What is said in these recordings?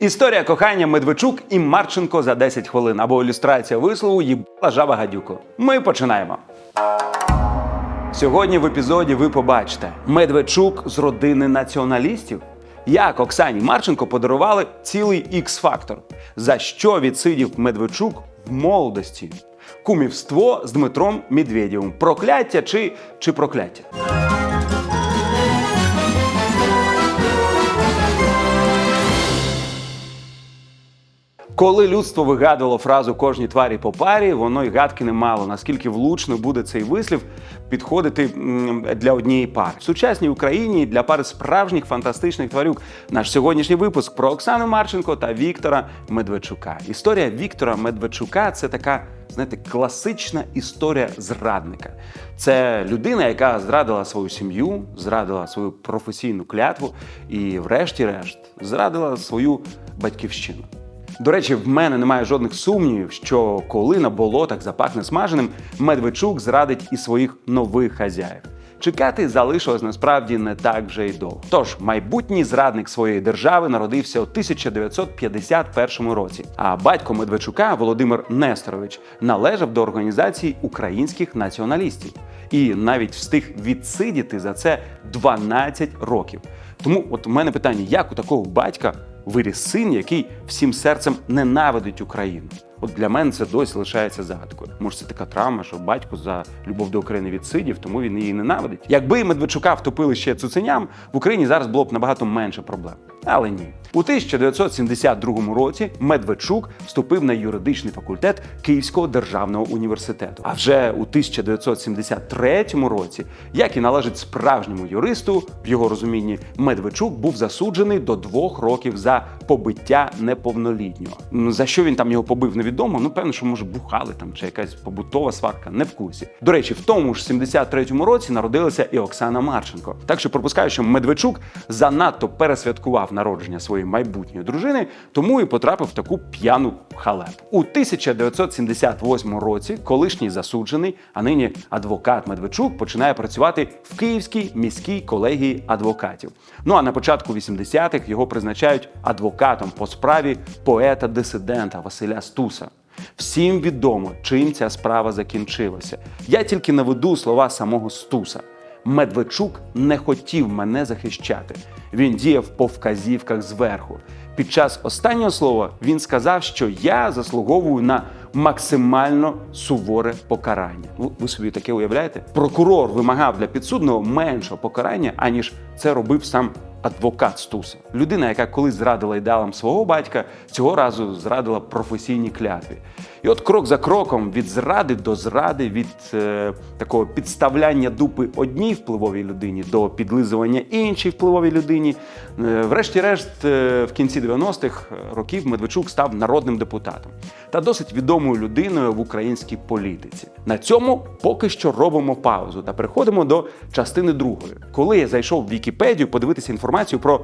Історія кохання Медведчук і Марченко за 10 хвилин або ілюстрація вислову їбала жаба гадюку. Ми починаємо. Сьогодні в епізоді ви побачите Медведчук з родини націоналістів. Як Оксані Марченко подарували цілий Ікс-фактор, за що відсидів Медведчук в молодості. Кумівство з Дмитром Медведєвим. Прокляття чи, чи прокляття? Коли людство вигадувало фразу кожній тварі по парі, воно й гадки не мало, наскільки влучно буде цей вислів підходити для однієї пари. В сучасній Україні для пари справжніх фантастичних тварюк наш сьогоднішній випуск про Оксану Марченко та Віктора Медведчука. Історія Віктора Медведчука це така. Знаєте, класична історія зрадника. Це людина, яка зрадила свою сім'ю, зрадила свою професійну клятву і, врешті-решт, зрадила свою батьківщину. До речі, в мене немає жодних сумнівів, що коли на болотах запахне смаженим, Медведчук зрадить і своїх нових хазяїв. Чекати залишилось насправді не так вже й довго. Тож майбутній зрадник своєї держави народився у 1951 році. А батько Медведчука Володимир Несторович належав до організації українських націоналістів і навіть встиг відсидіти за це 12 років. Тому, от у мене питання: як у такого батька виріс син, який всім серцем ненавидить Україну. От для мене це досі лишається загадкою. Може, це така травма, що батько за любов до України відсидів, тому він її ненавидить. Якби Медведчука втопили ще цуценям, в Україні зараз було б набагато менше проблем. Але ні. У 1972 році Медведчук вступив на юридичний факультет Київського державного університету. А вже у 1973 році, як і належить справжньому юристу, в його розумінні Медведчук був засуджений до двох років за побиття неповнолітнього. Ну, За що він там його побив, невідомо. Ну, певно, що може бухали там чи якась побутова сварка, не в курсі. До речі, в тому ж 73-му році народилася і Оксана Марченко. Так що пропускаю, що Медведчук занадто пересвяткував народження своєї майбутньої дружини, тому і потрапив в таку п'яну халепу. У 1978 році колишній засуджений, а нині адвокат Медведчук починає працювати в Київській міській колегії адвокатів. Ну а на початку 80-х його призначають адвокатом по справі поета-дисидента Василя Стуса. Всім відомо, чим ця справа закінчилася. Я тільки наведу слова самого Стуса. Медведчук не хотів мене захищати. Він діяв по вказівках зверху. Під час останнього слова він сказав, що я заслуговую на максимально суворе покарання. Ви собі таке уявляєте? Прокурор вимагав для підсудного меншого покарання, аніж це робив сам адвокат Стуса. Людина, яка колись зрадила ідеалам свого батька, цього разу зрадила професійній клятві. І от крок за кроком від зради до зради, від е, такого підставляння дупи одній впливовій людині до підлизування іншій впливовій людині. Е, врешті-решт, е, в кінці 90-х років Медведчук став народним депутатом та досить відомою людиною в українській політиці. На цьому поки що робимо паузу та переходимо до частини другої. Коли я зайшов в Вікіпедію подивитися інформацію про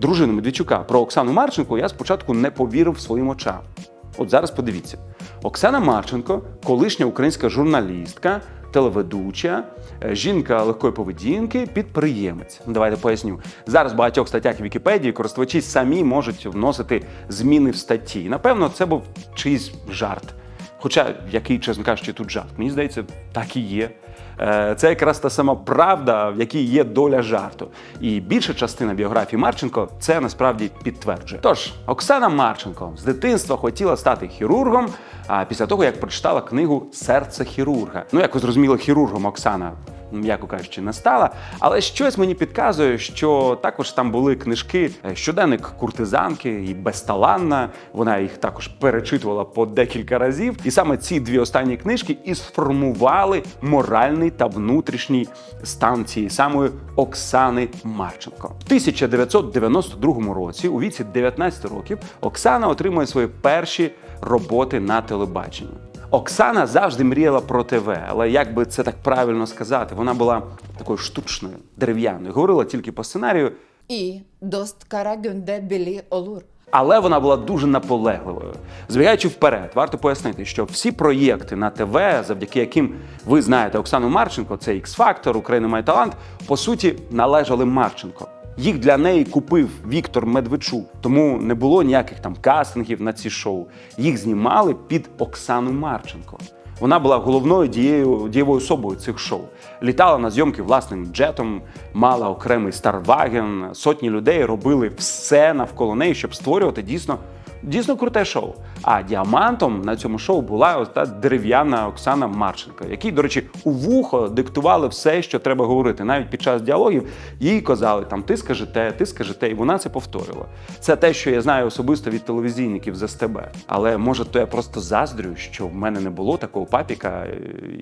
дружину Медведчука, про Оксану Марченко, я спочатку не повірив своїм очам. От зараз подивіться: Оксана Марченко, колишня українська журналістка, телеведуча, е, жінка легкої поведінки, підприємець. Ну, Давайте поясню. Зараз в багатьох статтях Вікіпедії користувачі самі можуть вносити зміни в статті. Напевно, це був чийсь жарт. Хоча, який, чесно кажучи, тут жарт. Мені здається, так і є. Е, Це якраз та сама правда, в якій є доля жарту. І більша частина біографії Марченко це насправді підтверджує. Тож, Оксана Марченко з дитинства хотіла стати хірургом. А після того, як прочитала книгу Серце хірурга. Ну, як ви зрозуміли, хірургом Оксана м'яко кажучи, не стала. Але щось мені підказує, що також там були книжки е, щоденник куртизанки і безталанна. Вона їх також перечитувала по декілька разів. І саме ці дві останні книжки і сформували моральний та внутрішній стан цієї самої Оксани Марченко. В 1992 році, у віці 19 років, Оксана отримує свої перші роботи на телебаченні. Оксана завжди мріяла про ТВ, але як би це так правильно сказати, вона була такою штучною, дерев'яною, говорила тільки по сценарію, І дост кара білі олур. але вона була дуже наполегливою. Збігаючи вперед, варто пояснити, що всі проєкти на ТВ, завдяки яким ви знаєте Оксану Марченко, це X-Factor, Україна має талант, по суті, належали Марченко. Їх для неї купив Віктор Медведчук, тому не було ніяких там кастингів на ці шоу. Їх знімали під Оксану Марченко. Вона була головною дією, дієвою особою цих шоу. Літала на зйомки власним джетом, мала окремий Старваген. Сотні людей робили все навколо неї, щоб створювати дійсно. Дійсно круте шоу. А діамантом на цьому шоу була ось та дерев'яна Оксана Марченко, якій, до речі, у вухо диктували все, що треба говорити. Навіть під час діалогів їй казали там ти скажи те, ти скажи те, і вона це повторювала. Це те, що я знаю особисто від телевізійників з СТБ. Але може, то я просто заздрю, що в мене не було такого папіка,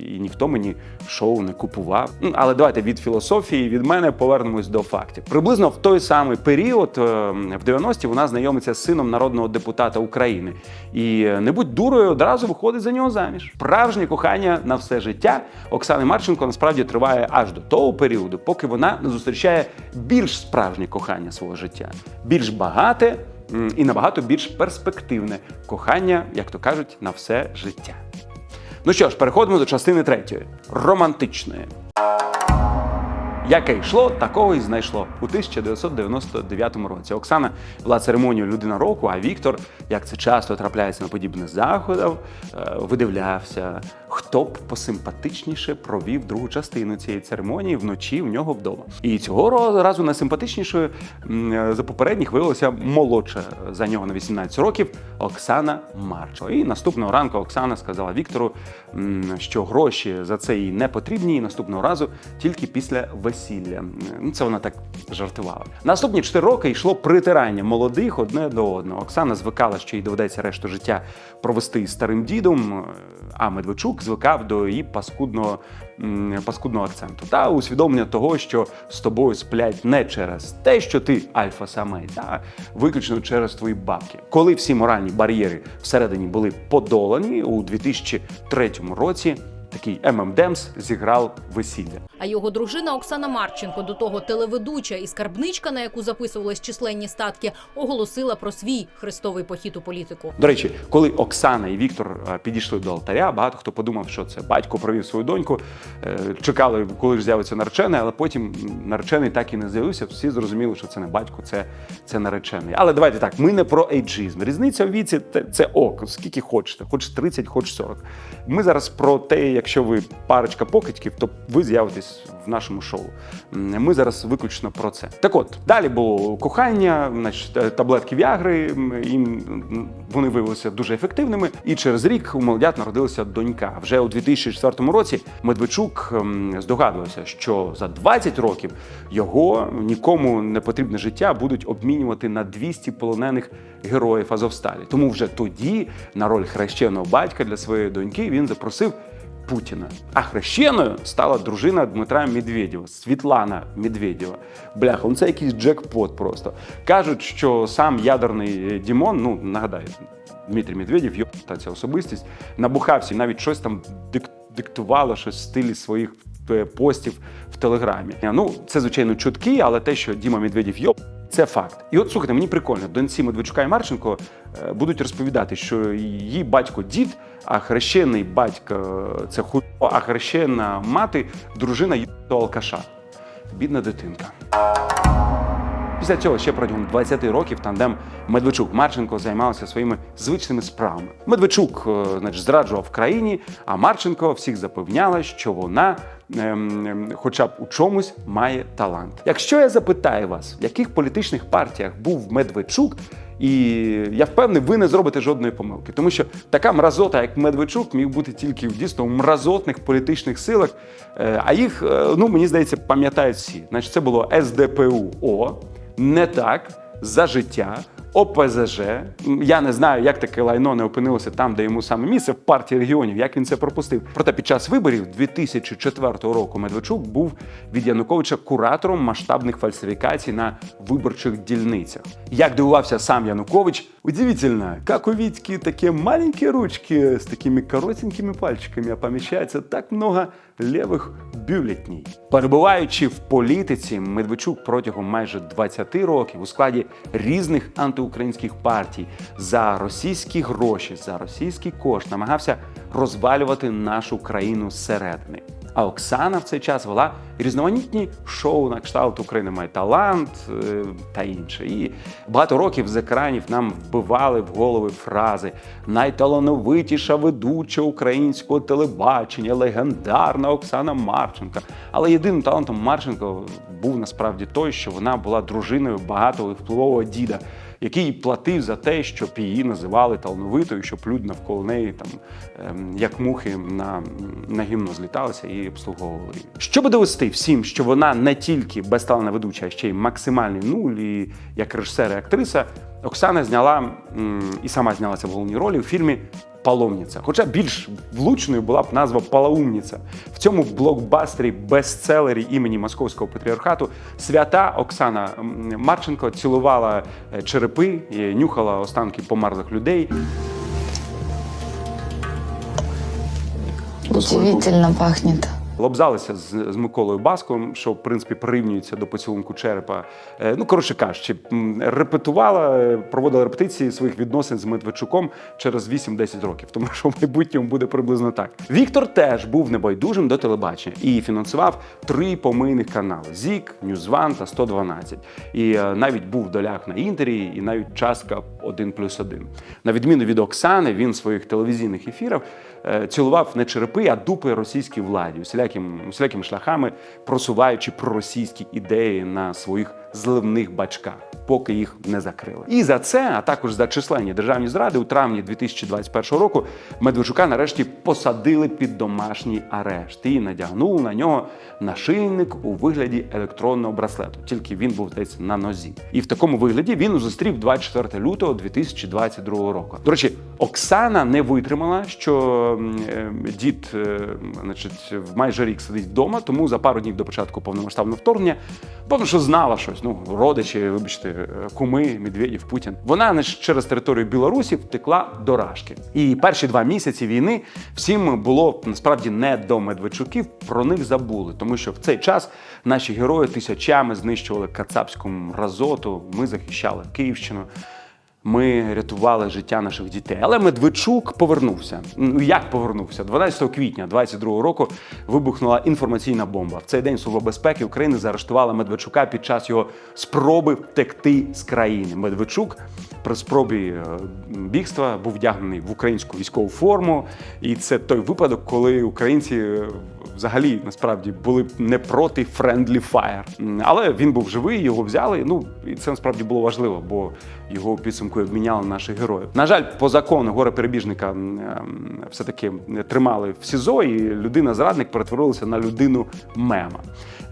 і ніхто мені шоу не купував. Але давайте від філософії, від мене повернемось до фактів. Приблизно в той самий період, е, в 90-ті, вона знайомиться з сином народного депутата України. І е, не будь дурою, одразу виходить за нього заміж. Справжнє кохання на все життя Оксани Марченко насправді триває аж до того періоду, поки вона не зустрічає більш справжнє кохання свого життя, більш багате і набагато більш перспективне кохання, як то кажуть, на все життя. Ну що ж, переходимо до частини третьої романтичної. Яке йшло, такого і знайшло у 1999 році. Оксана була церемонією людина року, а Віктор, як це часто трапляється на подібних заходах, е, видивлявся, хто б посимпатичніше провів другу частину цієї церемонії вночі в нього вдома. І цього разу найсимпатичнішою за попередніх виявилася молодша за нього на 18 років Оксана Марчо. І наступного ранку Оксана сказала Віктору, що гроші за це їй не потрібні, і наступного разу тільки після весілля. Ну, це вона так жартувала. Наступні 4 роки йшло притирання молодих одне до одного. Оксана звикала, що їй доведеться решту життя провести із старим дідом. А Медведчук звикав до її паскудного, паскудного акценту та усвідомлення того, що з тобою сплять не через те, що ти альфа-самець, а виключно через твої бабки. Коли всі моральні бар'єри всередині були подолані у 2003 році. Такий ММДемс зіграв весілля. А його дружина Оксана Марченко, до того телеведуча і скарбничка, на яку записувались численні статки, оголосила про свій хрестовий похід у політику. До речі, коли Оксана і Віктор е, підійшли до алтаря, багато хто подумав, що це батько провів свою доньку. Е, Чекали, коли ж з'явиться наречений, але потім наречений так і не з'явився. Всі зрозуміли, що це не батько, це, це наречений. Але давайте так, ми не про ейджизм. Різниця в віці це, це ок, скільки хочете, хоч 30, хоч 40. Ми зараз про те, якщо ви парочка покидьків, то ви з'явитесь в нашому шоу. Ми зараз виключно про це. Так от, далі було кохання, значить, таблетки Віагри, їм вони виявилися дуже ефективними. І через рік у молодят народилася донька. Вже у 2004 році Медведчук здогадувався, що за 20 років його нікому не потрібне життя будуть обмінювати на 200 полонених героїв Азовсталі. Тому вже тоді на роль хрещеного батька для своєї доньки він запросив Путіна. А хрещеною стала дружина Дмитра Медведєва, Світлана Медведєва. Бляха, ну це якийсь джекпот просто. Кажуть, що сам ядерний Дімон, ну нагадаю, Дмитрій Медведєв, його та ця особистість, набухався і навіть щось там дик- диктувало щось в стилі своїх е, постів в Телеграмі. Ну, це звичайно чутки, але те, що Діма Медведєв йоп. Це факт. І от слухайте, мені прикольно, донці Медведчука і Марченко е, будуть розповідати, що її батько дід, а хрещений батько це хуй, а хрещена мати дружина до алкаша. Бідна дитинка. Після цього ще протягом 20 років тандем Медведчук-Марченко займався своїми звичними справами. Медведчук е, значить, зраджував в країні, а Марченко всіх запевняла, що вона, ем, ем, хоча б у чомусь, має талант. Якщо я запитаю вас, в яких політичних партіях був Медведчук, і я впевнений, ви не зробите жодної помилки, тому що така мразота, як Медведчук, міг бути тільки в дійсно мразотних політичних силах. Е, А їх, е, ну мені здається, пам'ятають всі. Значить, це було СДПУ-О, не так, за життя. ОПЗЖ. Я не знаю, як таке лайно не опинилося там, де йому саме місце в партії регіонів, як він це пропустив. Проте під час виборів 2004 року Медведчук був від Януковича куратором масштабних фальсифікацій на виборчих дільницях. Як дивувався сам Янукович, удивительно, як у Вітьки такі маленькі ручки з такими коротенькими пальчиками, а поміщається так много лівих бюлетней. Перебуваючи в політиці, Медведчук протягом майже 20 років у складі різних антиукраїнських партій за російські гроші, за російський кошт намагався розвалювати нашу країну зсередини. А Оксана в цей час вела різноманітні шоу на кшталт України має талант е, та інше. І багато років з екранів нам вбивали в голови фрази найталановитіша ведуча українського телебачення, легендарна Оксана Марченка. Але єдиним талантом Марченко був насправді той, що вона була дружиною багатого і впливового діда, який платив за те, щоб її називали талановитою, щоб люди навколо неї там ем, як мухи на, на гімно зліталися і обслуговували. Щоб довести всім, що вона не тільки безталана ведуча, а ще й максимальний нуль, і як режисер і актриса, Оксана зняла і сама знялася в головній ролі у фільмі Паломниця. Хоча більш влучною була б назва Палаумниця. В цьому блокбастері бестселері імені Московського патріархату свята Оксана Марченко цілувала е, черепи, і нюхала останки померлих людей. Удивительно пахнет. Лобзалися з, з Миколою Басковим, що в принципі прирівнюється до поцілунку черепа. Е, ну коротше кажучи, репетувала, е, проводила репетиції своїх відносин з Медведчуком через 8-10 років, тому що в майбутньому буде приблизно так. Віктор теж був небайдужим до телебачення і фінансував три помийних канали: ЗІК, Ньюзван та 112. І е, навіть був в долях на інтері, і навіть частка 1 плюс 1. На відміну від Оксани, він своїх телевізійних ефірах е, цілував не черепи, а дупи російській владі, усіляким, усілякими шляхами просуваючи проросійські ідеї на своїх зливних бачках, поки їх не закрили. І за це, а також за численні державні зради, у травні 2021 року Медведчука нарешті посадили під домашній арешт і надягнули на нього нашийник у вигляді електронного браслету. Тільки він був десь на нозі. І в такому вигляді він зустрів 24 лютого 2022 року. До речі, Оксана не витримала, що е, дід, е, значить, майже рік сидить вдома, тому за пару днів до початку повномасштабного вторгнення, певно, що знала щось. Ну, родичі, вибачте, е, куми, Медведєв, Путін. Вона через територію Білорусі втекла до Рашки. І перші два місяці війни всім було насправді не до Медведчуків, про них забули, тому що в цей час наші герої тисячами знищували кацапську мразоту. Ми захищали Київщину. Ми рятували життя наших дітей. Але Медведчук повернувся. Ну як повернувся? 12 квітня 22 року вибухнула інформаційна бомба. В цей день Служба безпеки України заарештувала Медведчука під час його спроби втекти з країни. Медведчук при спробі е, бігства був вдягнений в українську військову форму, і це той випадок, коли українці. е, Взагалі насправді були не проти friendly fire. Але він був живий, його взяли. Ну і це насправді було важливо, бо його у підсумку обміняли наших героїв. На жаль, по закону горе перебіжника все таки тримали в СІЗО, і людина зрадник перетворилася на людину мема.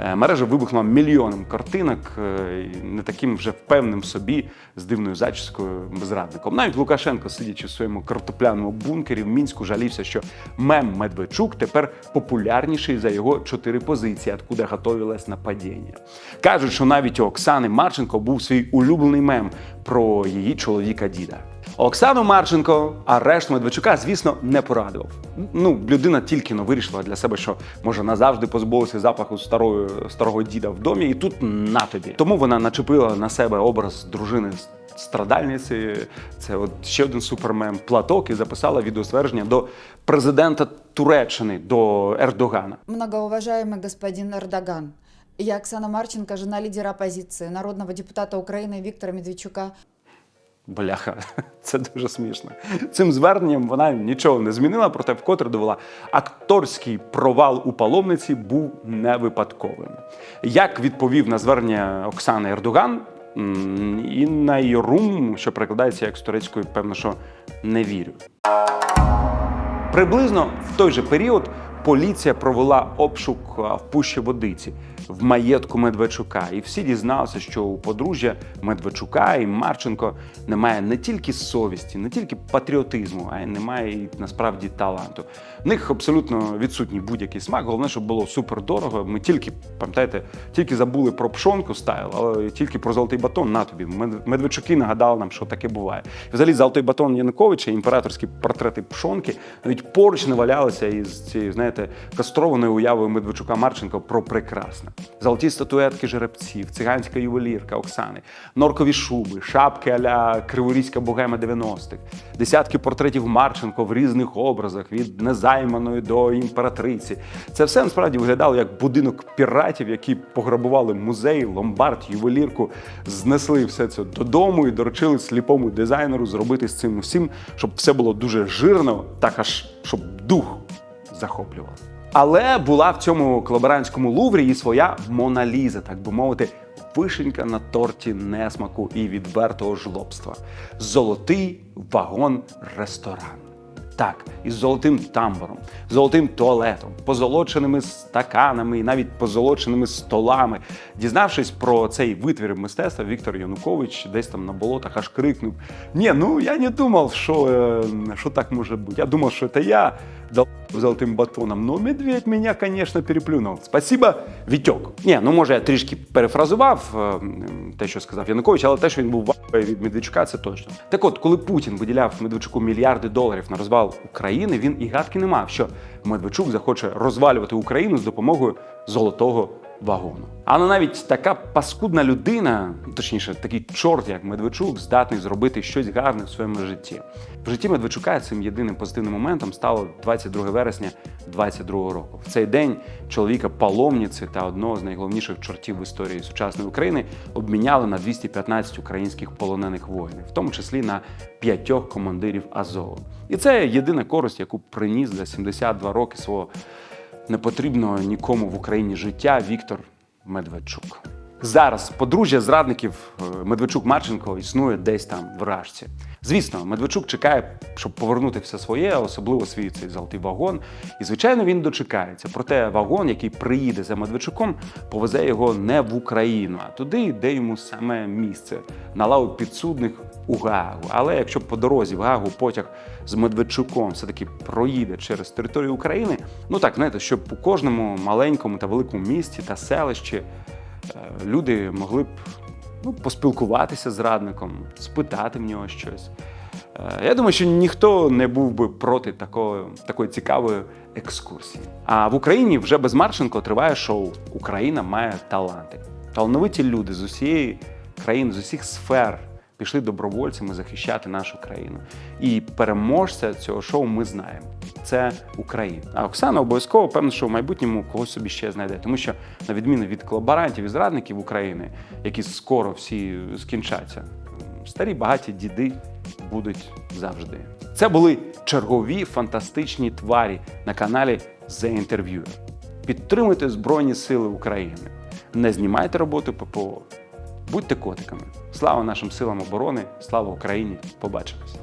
Е, Мережа вибухнула мільйоном картинок, е, не таким вже впевненим в собі з дивною зачіскою зрадником. Навіть Лукашенко, сидячи в своєму картопляному бункері в мінську, жалівся, що мем Медведчук тепер популярніший за його чотири позиції, откуда готовилось нападіння. Кажуть, що навіть у Оксани Марченко був свій улюблений мем про її чоловіка діда. Оксану Марченко арешт Медведчука, звісно, не порадував. Ну, людина тільки но вирішила для себе, що може назавжди позбулася запаху старої, старого діда в домі, і тут на тобі. Тому вона начепила на себе образ дружини страдальниці. Це от ще один супермем платок і записала відеозвернення до президента Туреччини, до Ердогана. Многоуважаемый господин Эрдоган, я Оксана Марченко, жена лидера оппозиции, народного депутата Украины Виктора Медведчука. Бляха, це дуже смішно. Цим зверненням вона нічого не змінила, проте вкотре довела, акторський провал у паломниці був не випадковим. Як відповів на звернення Оксани Ердоган, Інна Йорум, що перекладається як з турецької, певно, що не вірю. Приблизно в той же період поліція провела обшук в Пущі Водиці в маєтку Медведчука, і всі дізналися, що у подружжя Медведчука і Марченко немає не тільки совісті, не тільки патріотизму, а й немає і насправді таланту. В них абсолютно відсутній будь-який смак. Головне, щоб було супер дорого. Ми тільки пам'ятаєте, тільки забули про пшонку стайл, але тільки про золотий батон на тобі. Мед- Медведчуки нагадали нам, що таке буває. Взагалі, золотий батон Януковича, імператорські портрети пшонки навіть поруч не валялися із цією, знаєте, кастрованою уявою Медведчука Марченко про прекрасне. Золоті статуетки жеребців, циганська ювелірка Оксани, норкові шуби, шапки аля Криворізька богема 90-х, десятки портретів Марченко в різних образах від незайманої до імператриці. Це все насправді виглядало як будинок піратів, які пограбували музей, ломбард, ювелірку, знесли все це додому і доручили сліпому дизайнеру зробити з цим усім, щоб все було дуже жирно, так аж щоб дух захоплював. Але була в цьому колаборантському луврі і своя Моналіза, так би мовити, вишенька на торті несмаку і відвертого жлобства. Золотий вагон-ресторан. Так, із золотим тамбуром, золотим туалетом, позолоченими стаканами і навіть позолоченими столами. Дізнавшись про цей витвір мистецтва, Віктор Янукович десь там на болотах аж крикнув: Ні, ну я не думав, що, е, що так може бути. Я думав, що це я дал золотим батоном. Ну, медведь мене, звісно, переплюнув. Спасибо, Вітьок. Ні, ну може я трішки перефразував е, те, що сказав Янукович, але те, що він був вахою від Медведчука, це точно. Так от, коли Путін виділяв Медведчуку мільярди доларів на розвал України, він і гадки не мав, що Медведчук захоче розвалювати Україну з допомогою золотого вагону. Але навіть така паскудна людина, точніше, такий чорт, як Медведчук, здатний зробити щось гарне в своєму житті. В житті Медведчука цим єдиним позитивним моментом стало 22 вересня 22 року. В цей день чоловіка паломниці та одного з найголовніших чортів в історії сучасної України обміняли на 215 українських полонених воїнів, в тому числі на п'ятьох командирів Азову. І це єдина користь, яку приніс за 72 роки свого непотрібного нікому в Україні життя Віктор Медведчук. Зараз подружжя зрадників е, Медведчук-Марченко існує десь там в Рашці. Звісно, Медведчук чекає, щоб повернути все своє, особливо свій цей золотий вагон. І, звичайно, він дочекається. Проте вагон, який приїде за Медведчуком, повезе його не в Україну, а туди, де йому саме місце на лаву підсудних у Гаагу. Але якщо по дорозі в Гаагу потяг з Медведчуком все-таки проїде через територію України, ну так знаєте, щоб у кожному маленькому та великому місті та селищі е, люди могли б ну, поспілкуватися з радником, спитати в нього щось. Е, Я думаю, що ніхто не був би проти такої, такої цікавої екскурсії. А в Україні вже без Марченко триває шоу Україна має таланти. Талановиті люди з усієї країни, з усіх сфер пішли добровольцями захищати нашу країну. І переможця цього шоу ми знаємо. Це Україна. А Оксана обов'язково певно, що в майбутньому когось собі ще знайде, тому що на відміну від колаборантів і зрадників України, які скоро всі скінчаться, старі багаті діди будуть завжди. Це були чергові фантастичні тварі на каналі The Interviewer. Підтримуйте Збройні Сили України. Не знімайте роботу ППО. Будьте котиками. Слава нашим силам оборони, слава Україні! Побачимось!